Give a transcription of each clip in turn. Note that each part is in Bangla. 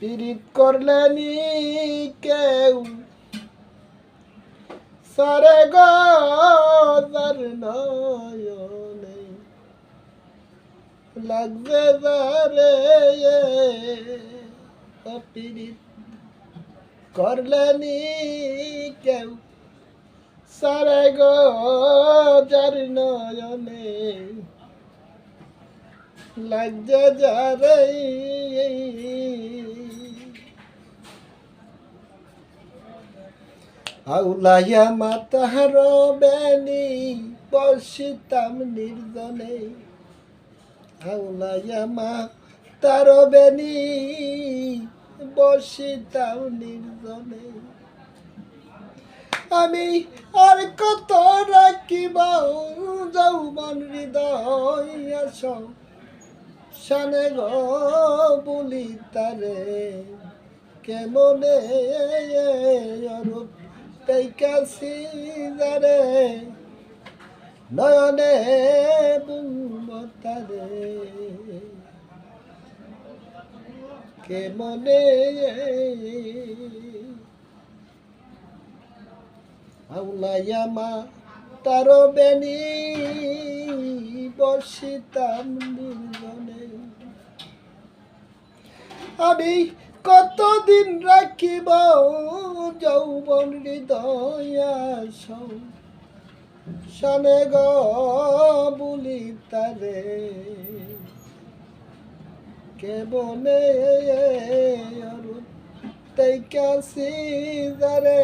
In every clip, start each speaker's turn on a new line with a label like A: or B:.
A: পীড়িত করলে নি কেউ? সারে গর নয়নে লাগবে যারে পীড়িত করলে নি কেউ? সারে গর নয়নে লাগছে যারে আউলাইয়া মাতাহার বেনি বসিতাম নির্জনে। আউলাইয়া মা তার বেনি বসিতাম নির্জনে। আমি আর কত রাখিব, যৌবন হৃদয় আস শানে গ বলি তারে, কেমনে অরূপ তাইকাছি যারে নয়নে বুম তারে। কেমনে আউলাইয়া মা তার বেনি বসিতাম নির্জনে আমি কতদিন রাখিব যৌবন হৃদয় শনে গ বুলি তারে, কেবনে তাই কাশি যারে?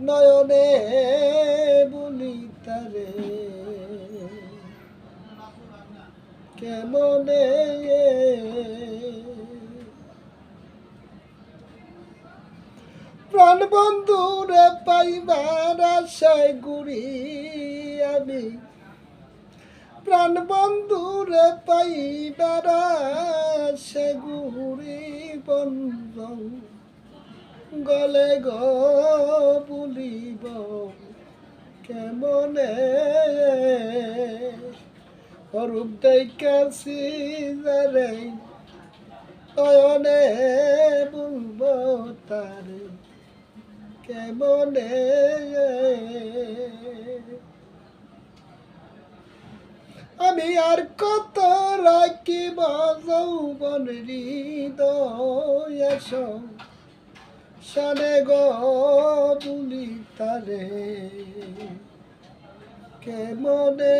A: নয়নে বুলি তারে কেমনে প্রাণ বন্ধুরে পাইবার আশায় ঘুরি আমি। প্রাণ বন্ধুরে পাইবার আশায় ঘুরি বন্ধ গলে গ বলিব কেমনে? অরূপ দেখাছি যারে অয়নে বলব তারে। কেমনে? আমি আর কত রাখিব যৌবন হৃদয় শানে গ বুলি তারে কেমনে?